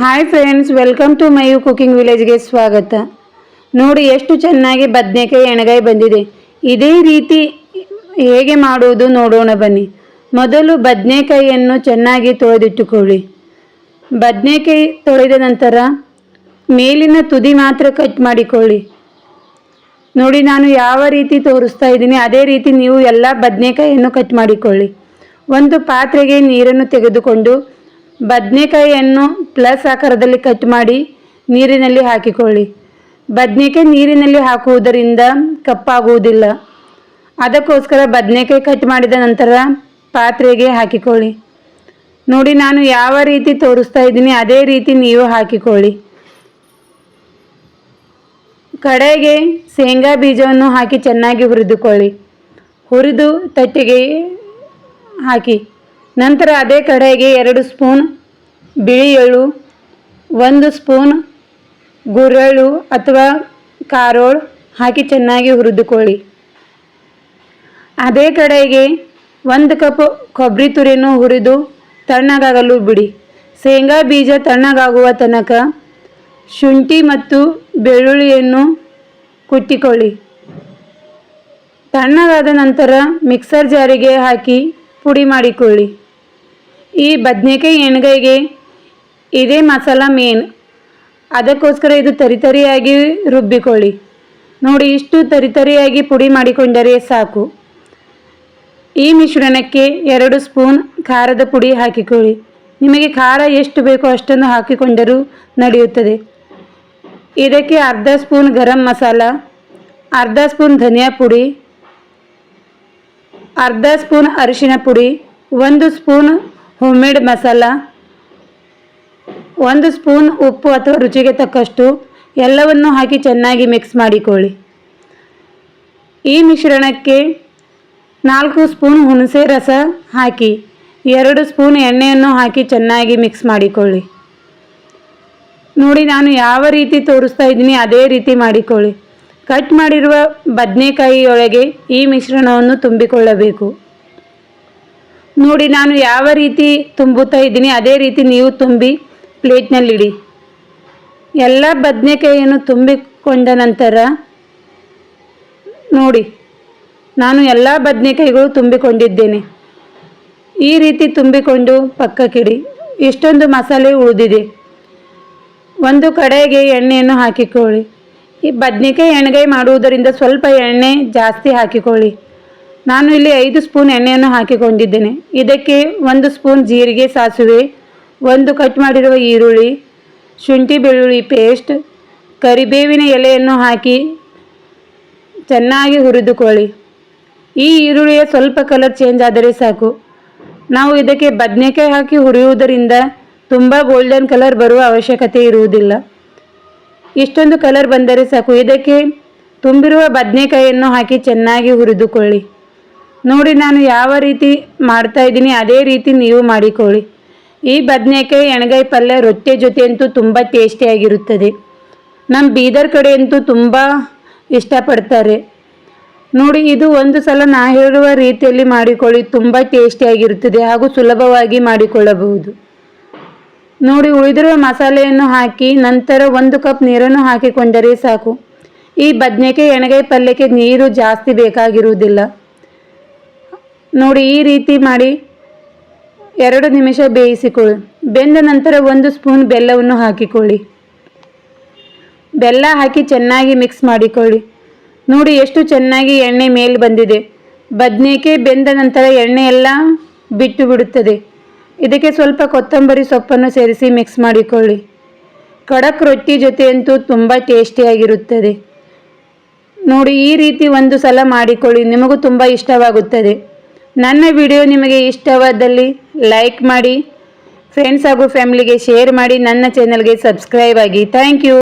Hi friends welcome to ಮಯು cooking ವಿಲೇಜ್ಗೆ ಸ್ವಾಗತ. ನೋಡಿ ಎಷ್ಟು ಚೆನ್ನಾಗಿ ಬದನೆಕಾಯಿ, ಎಣಗಾಯಿ ಬಂದಿದೆ. ಇದೇ ರೀತಿ ಹೇಗೆ ಮಾಡುವುದು ನೋಡೋಣ ಬನ್ನಿ. ಮೊದಲು ಬದನೆಕಾಯಿಯನ್ನು ಚೆನ್ನಾಗಿ ತೊಳೆದಿಟ್ಟುಕೊಳ್ಳಿ. ಬದನೆಕಾಯಿ ತೊಳೆದ ನಂತರ ಮೇಲಿನ ತುದಿ ಮಾತ್ರ ಕಟ್ ಮಾಡಿಕೊಳ್ಳಿ. ನೋಡಿ ನಾನು ಯಾವ ರೀತಿ ತೋರಿಸ್ತಾ ಇದ್ದೀನಿ, ಅದೇ ರೀತಿ ನೀವು ಎಲ್ಲ ಬದನೆಕಾಯಿಯನ್ನು ಕಟ್ ಮಾಡಿಕೊಳ್ಳಿ. ಒಂದು ಪಾತ್ರೆಗೆ ನೀರನ್ನು ತೆಗೆದುಕೊಂಡು ಬದನೆಕಾಯಿಯನ್ನು ಪ್ಲಸ್ ಆಕಾರದಲ್ಲಿ ಕಟ್ ಮಾಡಿ ನೀರಿನಲ್ಲಿ ಹಾಕಿಕೊಳ್ಳಿ. ಬದನೆಕಾಯಿ ನೀರಿನಲ್ಲಿ ಹಾಕುವುದರಿಂದ ಕಪ್ಪಾಗುವುದಿಲ್ಲ. ಅದಕ್ಕೋಸ್ಕರ ಬದನೆಕಾಯಿ ಕಟ್ ಮಾಡಿದ ನಂತರ ಪಾತ್ರೆಗೆ ಹಾಕಿಕೊಳ್ಳಿ. ನೋಡಿ, ನಾನು ಯಾವ ರೀತಿ ತೋರಿಸ್ತಾ ಇದ್ದೀನಿ, ಅದೇ ರೀತಿ ನೀವು ಹಾಕಿಕೊಳ್ಳಿ. ಕಡೆಗೆ ಶೇಂಗಾ ಬೀಜವನ್ನು ಹಾಕಿ ಚೆನ್ನಾಗಿ ಹುರಿದುಕೊಳ್ಳಿ. ಹುರಿದು ತಟ್ಟೆಗೆ ಹಾಕಿ. ನಂತರ ಅದೇ ಕಡೆಗೆ ಎರಡು ಸ್ಪೂನ್ ಬಿಳಿ ಎಳ್ಳು, ಒಂದು ಸ್ಪೂನ್ ಗುರೆಳ್ಳು ಅಥವಾ ಕಾರೋಳು ಹಾಕಿ ಚೆನ್ನಾಗಿ ಹುರಿದುಕೊಳ್ಳಿ. ಅದೇ ಕಡೆಗೆ ಒಂದು ಕಪ್ ಕೊಬ್ಬರಿ ತುರಿಯನ್ನು ಹುರಿದು ತಣ್ಣಗಾಗಲು ಬಿಡಿ. ಶೇಂಗಾ ಬೀಜ ತಣ್ಣಗಾಗುವ ತನಕ ಶುಂಠಿ ಮತ್ತು ಬೆಳ್ಳುಳ್ಳಿಯನ್ನು ಕುಟ್ಟಿಕೊಳ್ಳಿ. ತಣ್ಣಗಾದ ನಂತರ ಮಿಕ್ಸರ್ ಜಾರಿಗೆ ಹಾಕಿ ಪುಡಿ ಮಾಡಿಕೊಳ್ಳಿ. ಈ ಬದನೆಕಾಯಿ ಎಣ್ಗಾಯಿಗೆ ಇದೇ ಮಸಾಲ ಮೇನ್ ಅದಕ್ಕೋಸ್ಕರ ಇದು ತರಿತರಿಯಾಗಿ ರುಬ್ಬಿಕೊಳ್ಳಿ. ನೋಡಿ, ಇಷ್ಟು ತರಿತರಿಯಾಗಿ ಪುಡಿ ಮಾಡಿಕೊಂಡರೆ ಸಾಕು. ಈ ಮಿಶ್ರಣಕ್ಕೆ ಎರಡು ಸ್ಪೂನ್ ಖಾರದ ಪುಡಿ ಹಾಕಿಕೊಳ್ಳಿ. ನಿಮಗೆ ಖಾರ ಎಷ್ಟು ಬೇಕೋ ಅಷ್ಟನ್ನು ಹಾಕಿಕೊಂಡರೂ ನಡೆಯುತ್ತದೆ. ಇದಕ್ಕೆ ಅರ್ಧ ಸ್ಪೂನ್ ಗರಂ ಮಸಾಲ, ಅರ್ಧ ಸ್ಪೂನ್ ಧನಿಯಾ ಪುಡಿ, ಅರ್ಧ ಸ್ಪೂನ್ ಅರಿಶಿನ ಪುಡಿ, ಒಂದು ಸ್ಪೂನ್ ಹೋಮ್ಮೇಡ್ ಮಸಾಲ ಒಂದು ಸ್ಪೂನ್ ಉಪ್ಪು ಅಥವಾ ರುಚಿಗೆ ತಕ್ಕಷ್ಟು ಎಲ್ಲವನ್ನು ಹಾಕಿ ಚೆನ್ನಾಗಿ ಮಿಕ್ಸ್ ಮಾಡಿಕೊಳ್ಳಿ. ಈ ಮಿಶ್ರಣಕ್ಕೆ ನಾಲ್ಕು ಸ್ಪೂನ್ ಹುಣಸೆ ರಸ ಹಾಕಿ, ಎರಡು ಸ್ಪೂನ್ ಎಣ್ಣೆಯನ್ನು ಹಾಕಿ ಚೆನ್ನಾಗಿ ಮಿಕ್ಸ್ ಮಾಡಿಕೊಳ್ಳಿ. ನೋಡಿ, ನಾನು ಯಾವ ರೀತಿ ತೋರಿಸ್ತಾ ಇದ್ದೀನಿ ಅದೇ ರೀತಿ ಮಾಡಿಕೊಳ್ಳಿ. ಕಟ್ ಮಾಡಿರುವ ಬದನೆಕಾಯಿಯೊಳಗೆ ಈ ಮಿಶ್ರಣವನ್ನು ತುಂಬಿಕೊಳ್ಳಬೇಕು. ನೋಡಿ, ನಾನು ಯಾವ ರೀತಿ ತುಂಬುತ್ತಾ ಇದ್ದೀನಿ, ಅದೇ ರೀತಿ ನೀವು ತುಂಬಿ ಪ್ಲೇಟ್ನಲ್ಲಿಡಿ ಎಲ್ಲ ಬದನೆಕಾಯಿಯನ್ನು ತುಂಬಿಕೊಂಡ ನಂತರ ನೋಡಿ, ನಾನು ಎಲ್ಲ ಬದನೆಕಾಯಿಗಳು ತುಂಬಿಕೊಂಡಿದ್ದೇನೆ. ಈ ರೀತಿ ತುಂಬಿಕೊಂಡು ಪಕ್ಕಕ್ಕಿಡಿ. ಇಷ್ಟೊಂದು ಮಸಾಲೆ ಉಳಿದಿದೆ. ಒಂದು ಕಡೆಗೆ ಎಣ್ಣೆಯನ್ನು ಹಾಕಿಕೊಳ್ಳಿ. ಈ ಬದನೆಕಾಯಿ ಎಣ್ಣೆಗಾಯಿ ಮಾಡುವುದರಿಂದ ಸ್ವಲ್ಪ ಎಣ್ಣೆ ಜಾಸ್ತಿ ಹಾಕಿಕೊಳ್ಳಿ. ನಾನು ಇಲ್ಲಿ ಐದು ಸ್ಪೂನ್ ಎಣ್ಣೆಯನ್ನು ಹಾಕಿಕೊಂಡಿದ್ದೇನೆ. ಇದಕ್ಕೆ ಒಂದು ಸ್ಪೂನ್ ಜೀರಿಗೆ ಸಾಸಿವೆ, ಒಂದು ಕಟ್ ಮಾಡಿರುವ ಈರುಳ್ಳಿ, ಶುಂಠಿ ಬೆಳ್ಳುಳ್ಳಿ ಪೇಸ್ಟ್, ಕರಿಬೇವಿನ ಎಲೆಯನ್ನು ಹಾಕಿ ಚೆನ್ನಾಗಿ ಹುರಿದುಕೊಳ್ಳಿ. ಈ ಈರುಳ್ಳಿಯ ಸ್ವಲ್ಪ ಕಲರ್ ಚೇಂಜ್ ಆದರೆ ಸಾಕು. ನಾವು ಇದಕ್ಕೆ ಬದನೆಕಾಯಿ ಹಾಕಿ ಹುರಿಯುವುದರಿಂದ ತುಂಬ ಗೋಲ್ಡನ್ ಕಲರ್ ಬರುವ ಅವಶ್ಯಕತೆ ಇರುವುದಿಲ್ಲ. ಇಷ್ಟೊಂದು ಕಲರ್ ಬಂದರೆ ಸಾಕು. ಇದಕ್ಕೆ ತುಂಬಿರುವ ಬದನೆಕಾಯಿಯನ್ನು ಹಾಕಿ ಚೆನ್ನಾಗಿ ಹುರಿದುಕೊಳ್ಳಿ. ನೋಡಿ ನಾನು ಯಾವ ರೀತಿ ಮಾಡ್ತಾ ಇದ್ದೀನಿ, ಅದೇ ರೀತಿ ನೀವು ಮಾಡಿಕೊಳ್ಳಿ. ಈ ಬದನೆಕಾಯಿ ಎಣಗಾಯಿ ಪಲ್ಯ ರೊಟ್ಟಿ ಜೊತೆ ಅಂತೂ ತುಂಬ ಟೇಸ್ಟಿಯಾಗಿರುತ್ತದೆ. ನಮ್ಮ ಬೀದರ್ ಕಡೆ ಅಂತೂ ತುಂಬ ಇಷ್ಟಪಡ್ತಾರೆ. ನೋಡಿ, ಇದು ಒಂದು ಸಲ ನಾ ಹೇಳುವ ರೀತಿಯಲ್ಲಿ ಮಾಡಿಕೊಳ್ಳಿ, ತುಂಬ ಟೇಸ್ಟಿಯಾಗಿರುತ್ತದೆ ಹಾಗೂ ಸುಲಭವಾಗಿ ಮಾಡಿಕೊಳ್ಳಬಹುದು. ನೋಡಿ, ಉಳಿದಿರುವ ಮಸಾಲೆಯನ್ನು ಹಾಕಿ, ನಂತರ ಒಂದು ಕಪ್ ನೀರನ್ನು ಹಾಕಿಕೊಂಡರೆ ಸಾಕು. ಈ ಬದನೆಕಾಯಿ ಎಣಗಾಯಿ ಪಲ್ಯಕ್ಕೆ ನೀರು ಜಾಸ್ತಿ ಬೇಕಾಗಿರುವುದಿಲ್ಲ. ನೋಡಿ ಈ ರೀತಿ ಮಾಡಿ. ಎರಡು ನಿಮಿಷ ಬೇಯಿಸಿಕೊಳ್ಳಿ. ಬೆಂದ ನಂತರ ಒಂದು ಸ್ಪೂನ್ ಬೆಲ್ಲವನ್ನು ಹಾಕಿಕೊಳ್ಳಿ. ಬೆಲ್ಲ ಹಾಕಿ ಚೆನ್ನಾಗಿ ಮಿಕ್ಸ್ ಮಾಡಿಕೊಳ್ಳಿ. ನೋಡಿ ಎಷ್ಟು ಚೆನ್ನಾಗಿ ಎಣ್ಣೆ ಮೇಲೆ ಬಂದಿದೆ. ಬದನೇಕೆ ಬೆಂದ ನಂತರ ಎಣ್ಣೆ ಎಲ್ಲ ಬಿಟ್ಟು ಬಿಡುತ್ತದೆ. ಇದಕ್ಕೆ ಸ್ವಲ್ಪ ಕೊತ್ತಂಬರಿ ಸೊಪ್ಪನ್ನು ಸೇರಿಸಿ ಮಿಕ್ಸ್ ಮಾಡಿಕೊಳ್ಳಿ. ಕಡಕ್ ರೊಟ್ಟಿ ಜೊತೆಯಂತೂ ತುಂಬ ಟೇಸ್ಟಿಯಾಗಿರುತ್ತದೆ. ನೋಡಿ ಈ ರೀತಿ ಒಂದು ಸಲ ಮಾಡಿಕೊಳ್ಳಿ. ನಿಮಗೂ ತುಂಬ ಇಷ್ಟವಾಗುತ್ತದೆ. ನನ್ನ ವಿಡಿಯೋ ನಿಮಗೆ ಇಷ್ಟವಾದಲ್ಲಿ ಲೈಕ್ ಮಾಡಿ ಫ್ರೆಂಡ್ಸ್ ಹಾಗೂ ಫ್ಯಾಮಿಲಿಗೆ ಶೇರ್ ಮಾಡಿ, ನನ್ನ ಚಾನಲ್ಗೆ ಸಬ್ಸ್ಕ್ರೈಬ್ ಆಗಿ. Thank you